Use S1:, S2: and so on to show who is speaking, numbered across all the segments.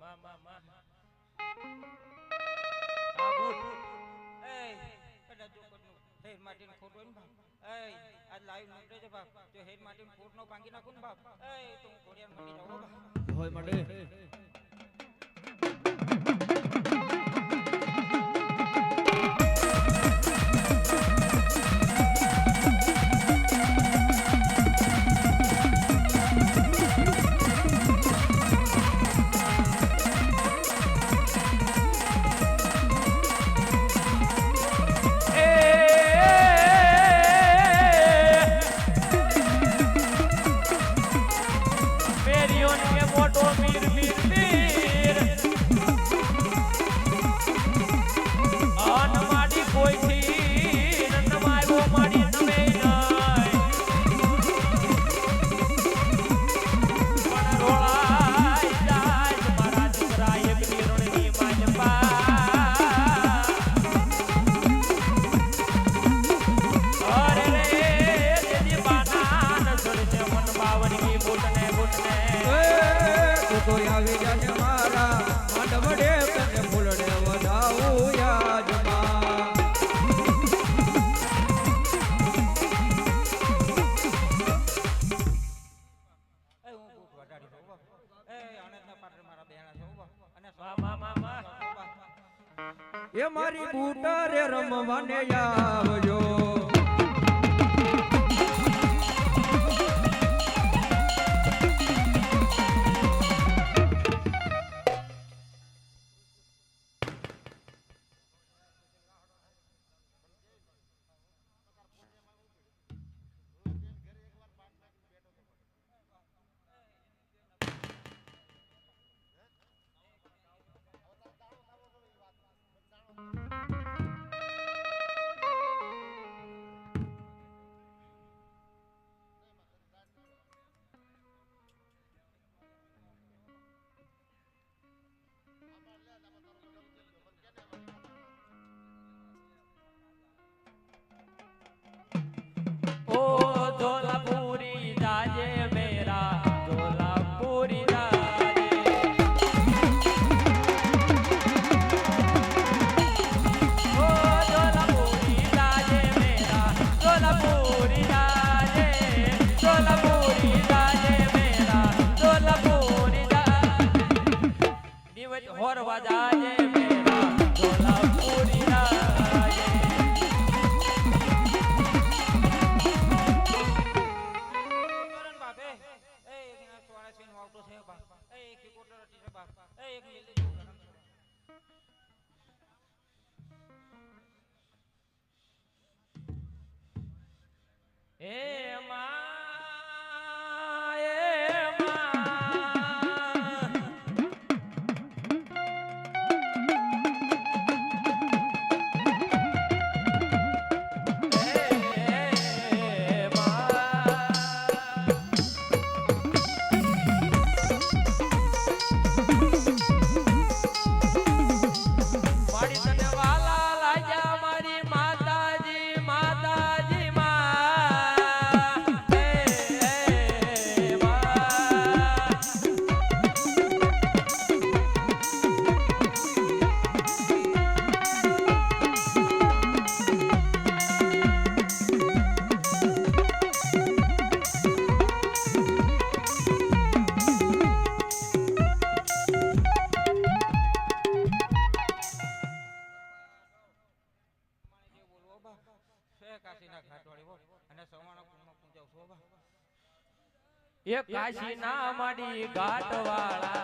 S1: માં માં માં આ બોલ
S2: એ કડા જો કડનો હેર માટીન હોય ને
S1: Oh! કાશીના માડી
S2: ઘાટવાળા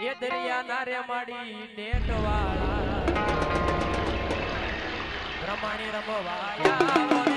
S1: એ દરિયાના રે માડી નેટવાળા. રમાણી રમવાયા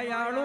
S1: એ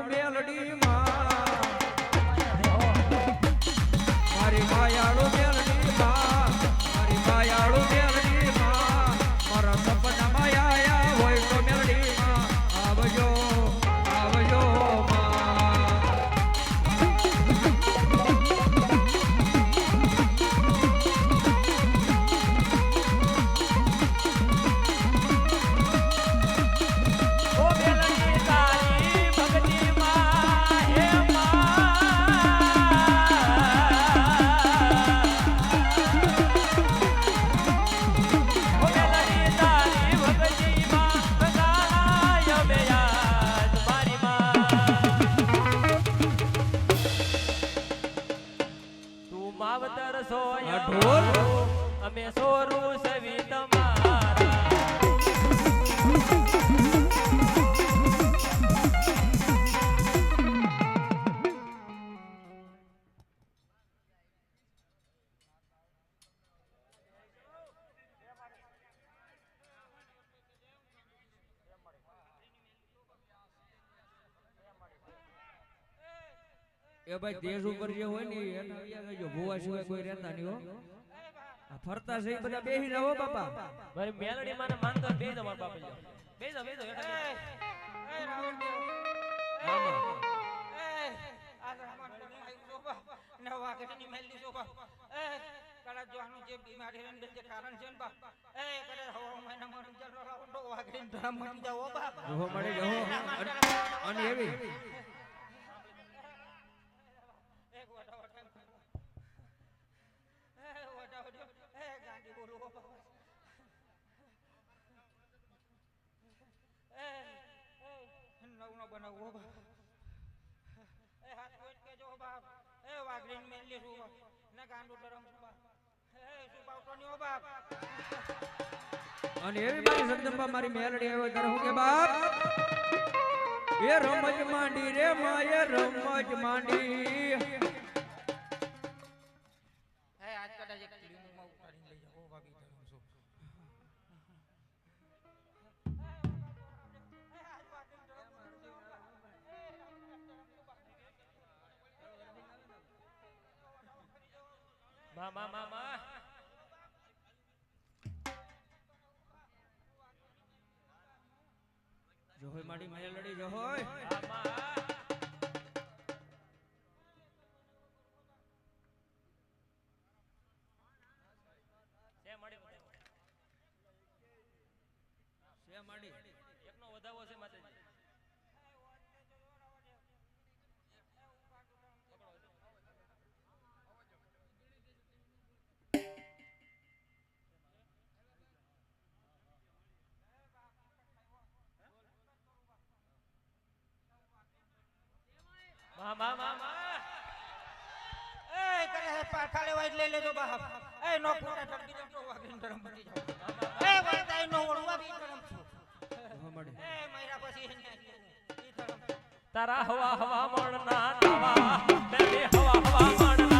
S2: એ
S3: ભાઈ દેશ ઉપર જે હોય ને એના ભુવા સિવાય કોઈ રહેતા નહીં હો. ફરતા જઈ બધા બેહી રહો બાપા
S1: ભાઈ મેલડી માને માનતો બે જ અમાર બાપ લ્યો બે જ બે જ
S2: એ એ રાવણ દેવ
S3: આમાં.
S2: એ આ રામણ કોણ આવ્યું છો બાપ ને વાઘરીની મેલી છો બાપ એ કદાચ જો જે બીમારી રન જે કારણ છે ને બાપ એ કદાચ હવા મહિના મરી જતો રાવણ તો વાઘરીને ધરમ મરી જાવ બાપ
S3: જોહો મળે અને- અને એવી
S2: એક વટા વટા એ વટા વટા એ ગાંડી બોલો બાપ એ એ બનાવો બાપ એ હાથ કોઈ કે જો બાપ એ વાઘરીને મેલી છું બાપ ને ગાંડું ડરમ બાપ એ શું બાવતો નહીં હો બાપ
S3: અને એવી મારી જગદંબા મારી મેલડી આવ્યો ત્યારે હું કે બાપ એ રમજ માંડી રે માય રમજ માંડી.
S2: મામા
S1: મા મા
S3: જોહોય મારી મેલડી જોહોય
S1: આ મા મા મા મા
S2: એ કરે પાછા લેવા એટલે લેજો બાપ એ નો ફૂટા ઠપકી દો વાગીને ધરમ.
S1: તારા હવા હવા મણ ના દાવા હવા હવા મણ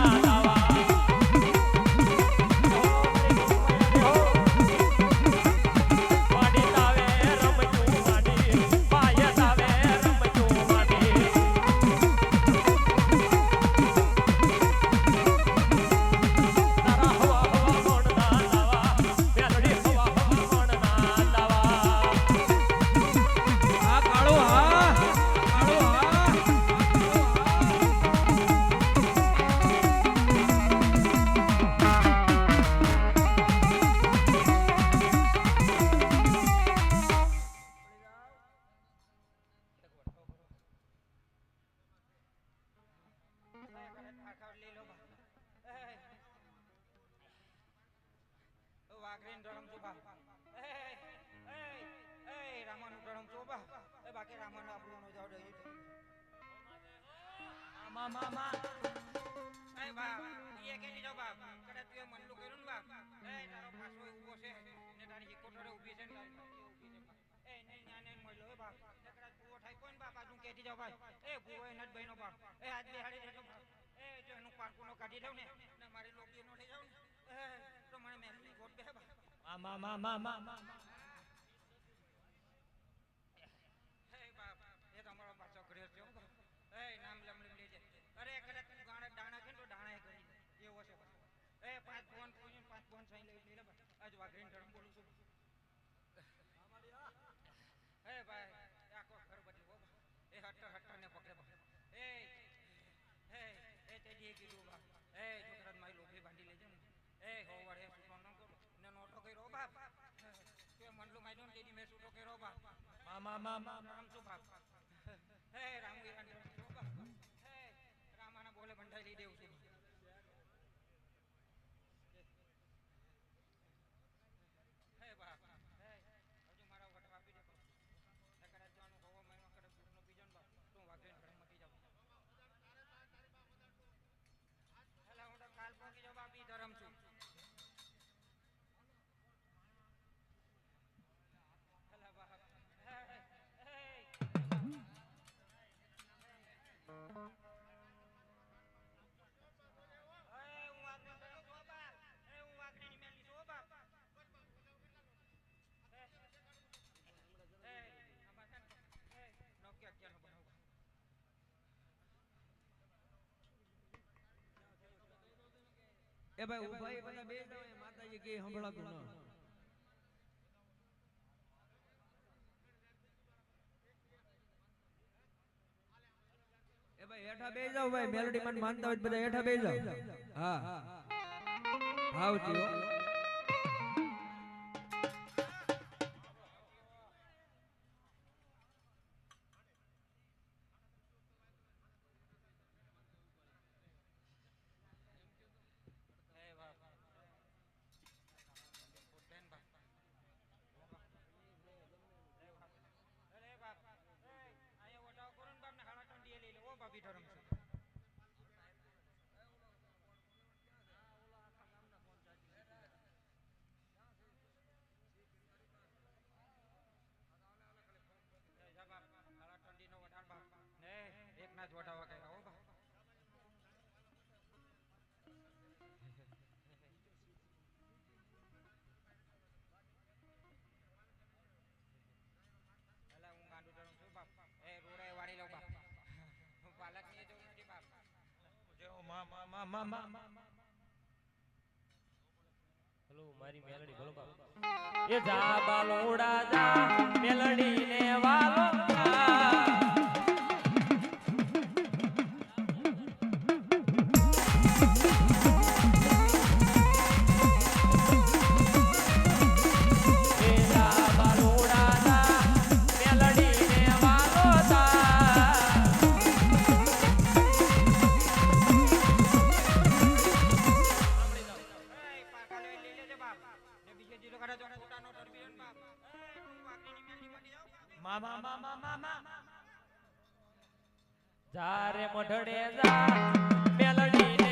S2: રામાનો આપણો નો જાવ ડઈ
S1: મા
S2: છે ભાઈ. એ ભૂવો એ નટ એનું પારકુનો કાઢી દઉં ને મારી લોટીનો લઈ મને મેમની ગોટ બે બાપ વાઘરીન ધર્મ બોલું છું હે ભાઈ આખો ઘર બદલી હો. એ હટર હટર ને પકડે એ હે એ તે દી કીધું બા. એ છોકરા મારી લોભી બાંધી લેજે એ હો વડે સુટો ન કરો. ને નોટો કર્યો બાપ. તે મંડલું માયનો ને તેની મેં સુટો કર્યો બાપ.
S1: મા મા મા મા
S2: રામ શું બાપ? એ
S4: ભાઈ ઉભાઈ બધા બે જણા માતાજી કે સંભળાતું ન એ ભાઈ હેઠા બે જાવ ભાઈ, મેલડી માં માનતા હોય બધા હેઠા બે જાવ હા. હા
S1: હાવજી મારી મેલડી ભલો એ જા બાલોડા જા મેલડી ને વાલો.
S2: મામા મામા મામા જારે
S1: મઢડે જા મેલડી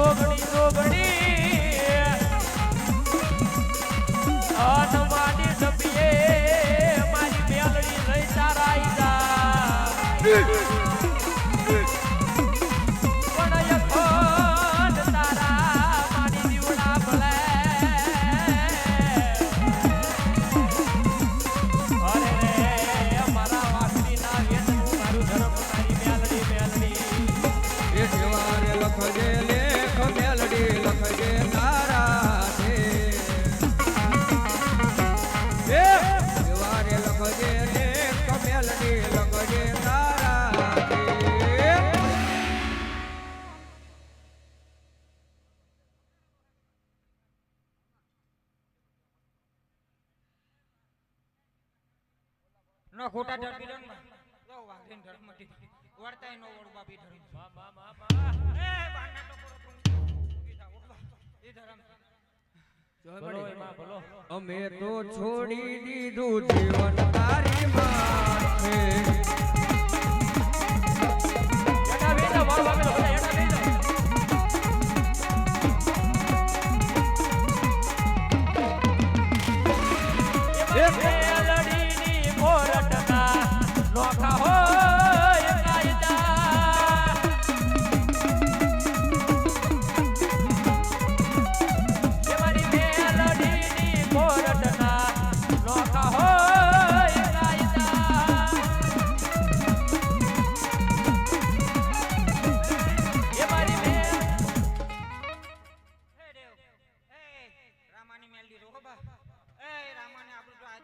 S2: જોગણી જોગણી અનવાની સભ્યે મારી
S1: મેલડી
S3: લઈ તારા
S2: નો ખોટા ધર્મી રન જો વાઘરીન ધર્મ મટી વળતાય નો વળ બાપી ધર્મ
S1: મા મા મા મા
S2: એ બાના તો કરો. એ ધર્મ
S3: અમે તો છોડી દીધું જીવન તારી માથે.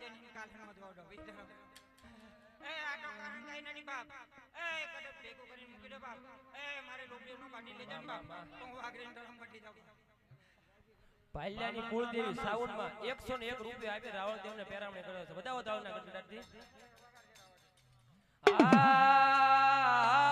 S2: નો જોડો વિધર્મ એ આ તો કારણ કઈ નથી બાપ. એ કદે ભેગું કરીને મૂકી દે બાપ. એ મારે લોબીઓ નો લેજે ને બાપ. તો હું વાઘરીન ધર્મ મટી જાઉં.
S1: પાલ્યાની કુળદેવી સાઉન્ડમાં એકસો ને એક રૂપિયા આપી રાવણ દેવને પેરામણી કરે છે. બધા વધાવના ગઢડાથી. માડી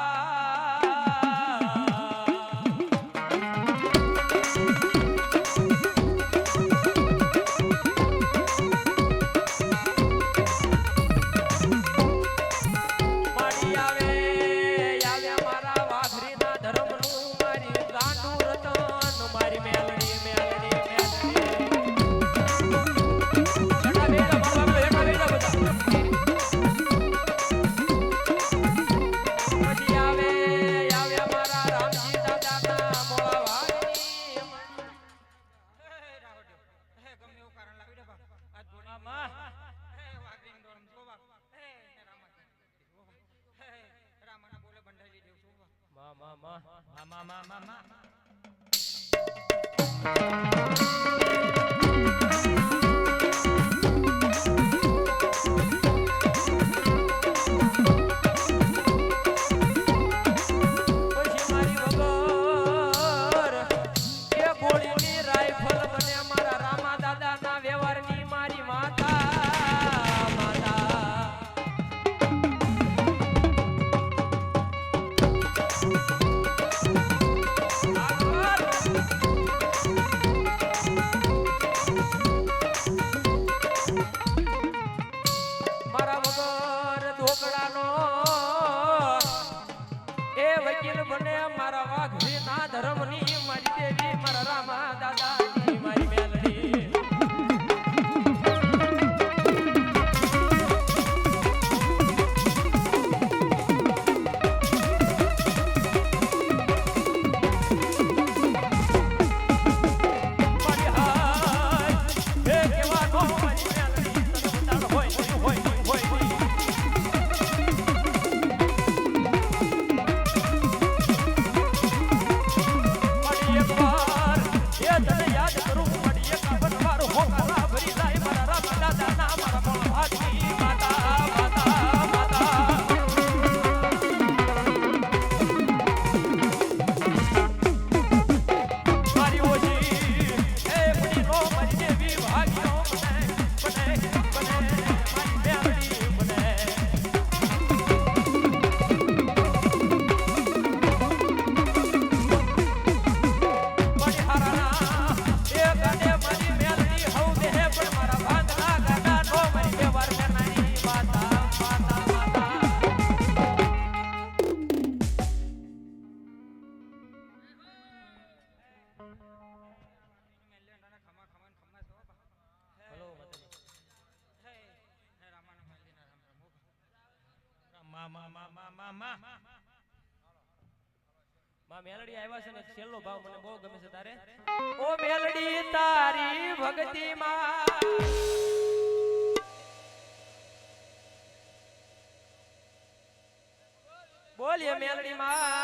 S1: બોલીએ મેલડી માં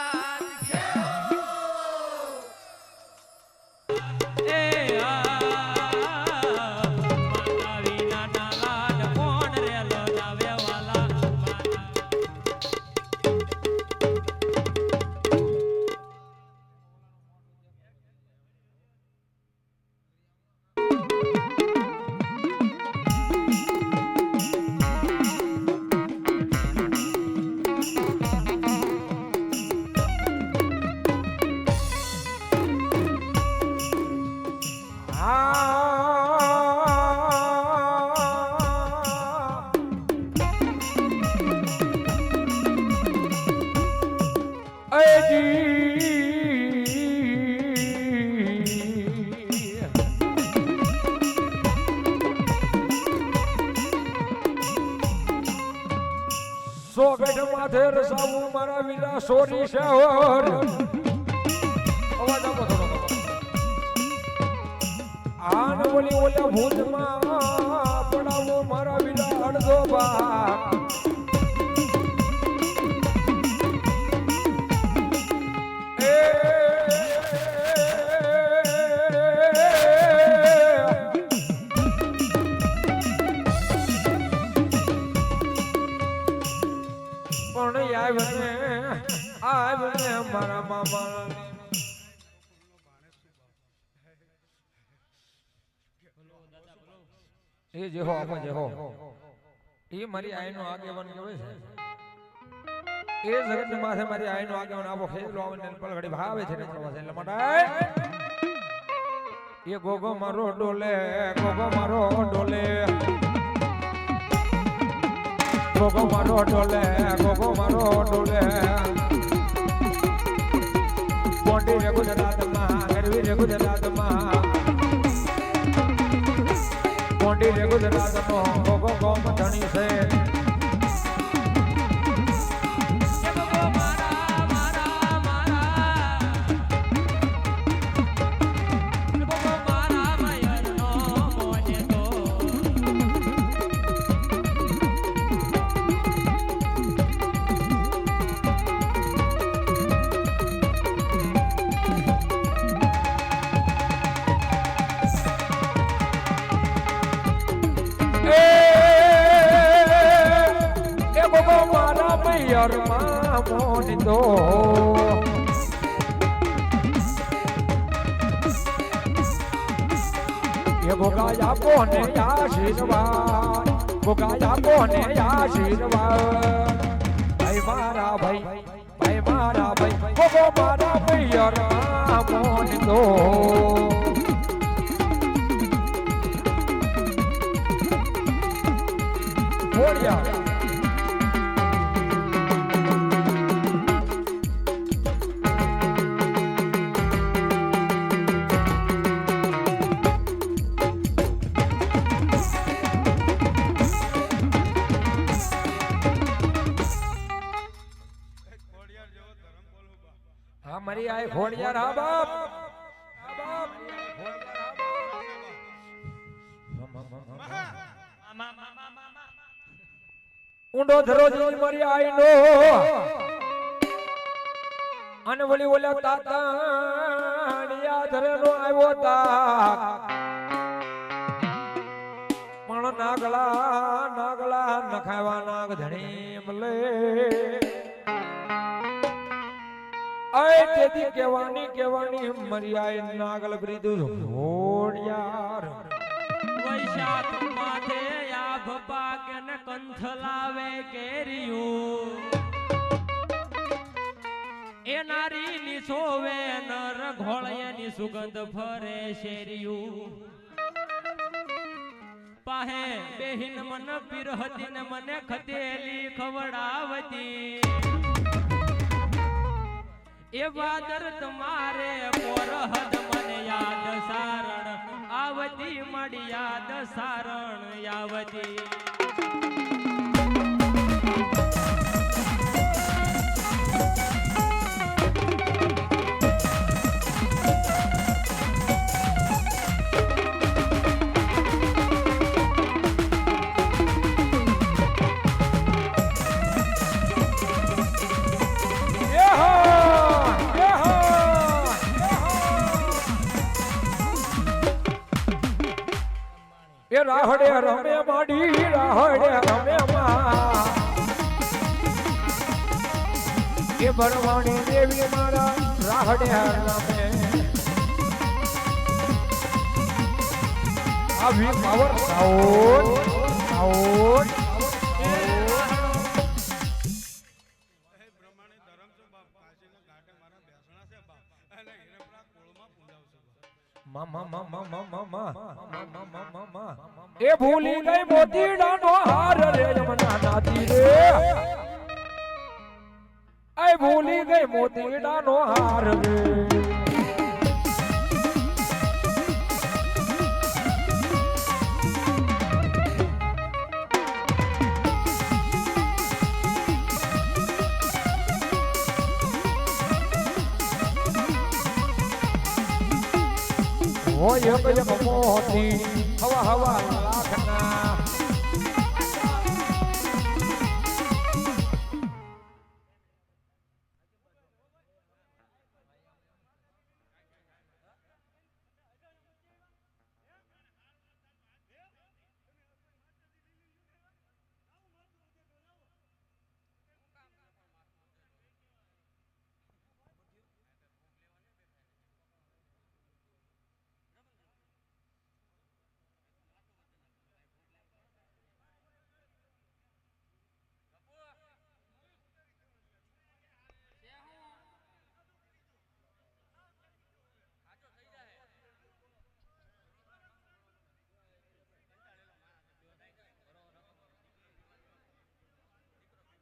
S4: અજી સોગઢ માથે રસાવું મારા વિલા સોરી ભૂતમાં પડાવો મારા વીરા અડધો ભાગ. એ જે હો આપો જેહો. એ મારી આઈનો આગેવાન કહેવાય છે. એ જગત માથે મારી આઈનો આગેવાન આપો ખેલો આવે ને પલઘડી ભાવે છે એટલે માટે, એ ગોગો મારો ડોલે, ગોગો મારો ડોલે. ગોગો મારો ડોલે, ગોગો મારો ડોલે. બોંડી રે ગુજરાતમાં, ગરવી રે ગુજરાતમાં. બોંડી રે ગુજરાતનો ગોગો ગોમ ધણી છે.
S1: મારા મૈયરમાં મોની તો
S4: એ ગોગા આપો ને આશીર્વાદ ગોગા આપો ને આશીર્વાદ. ભાઈ મારા ભાઈ ભાઈ મારા ભાઈ ગોગો મારા મૈયરમાં મોની તો Gloria. મારી આ ખોડિયાર હા બાપ. ઊંડો ધરો જી મારી આઈનો અને વળી ઓલા તાતાણિયા ધરેનો આવ્યો તા પણ નાગલા નાગલા નખાવા નાગ ધણી મલે આય તેથી કેવાની કેવાની મર્યાય નાગલ બ્રીધું યાર.
S1: વૈશાખ માથે આભ પાકે ને કંથ લાવે કેરિયું એ નારી ની સોવે નર ઘોળિયાની સુગંધ ફરે શેરિયું પાહે બેહીન મન પીરહતી ને મને ખતેલી ખવડાવતી. એ દર્દ મારે પોરહદ મને યાદ સારણ. આવતી મળી યાદ સારણ આવતી
S4: એ રાહડે રમે માડી રાહડે રમે માં. એ ભરવાણી દેવી મારા રાહડે રમે. આવી પાવર સાઉન્ડ સાઉન્ડ મામા મામા મામા મામા. એ ભૂલી ગઈ મોતીડાનો હાર રે યમુના નાતી રે. એ ભૂલી ગઈ મોતીડાનો હાર રે. હોય એક એક મોતી હવા હવા લાખના.